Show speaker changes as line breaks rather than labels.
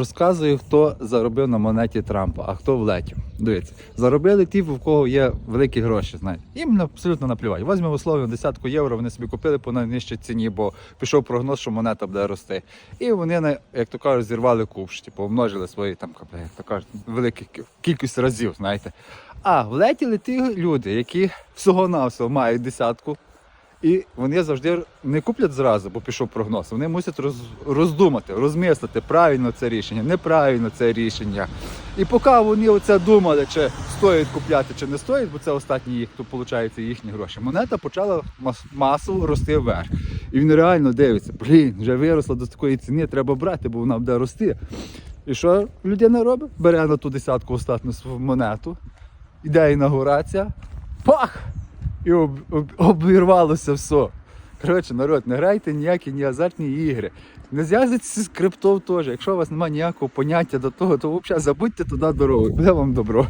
Розказую, хто заробив на монеті Трампа, а хто влетів. Дивіться, заробили ті, в кого є великі гроші. Знаєте, їм абсолютно наплювати. Возьмемо условно десятку євро, вони собі купили по найнижчій ціні, бо пішов прогноз, що монета буде рости. І вони, як то кажуть, зірвали купш, типу, умножили свої там, як то кажуть, велику кількість разів, знаєте. А влетіли ті люди, які всього-навсього мають десятку. І вони завжди не куплять зразу, бо пішов прогноз. Вони мусять роз, роздумати, розмислити, правильно це рішення, неправильно це рішення. І поки вони оце думали, чи стоїть купляти, чи не стоїть, бо це останні їх, то виходить їхні гроші. Монета почала мас- масово рости вверх. І він реально дивиться, блін, вже виросла до такої ціни, треба брати, бо вона буде рости. І що людина робить? Бере на ту десятку остатню свою монету, іде інаугурація, пах! І об, об, обірвалося все. Коротше, народ, не грайте ніякі ні азартні ігри. Не зв'язуйтеся з криптов теж. Якщо у вас немає ніякого поняття до того, то взагалі забудьте туди дорогу. Буде вам добро.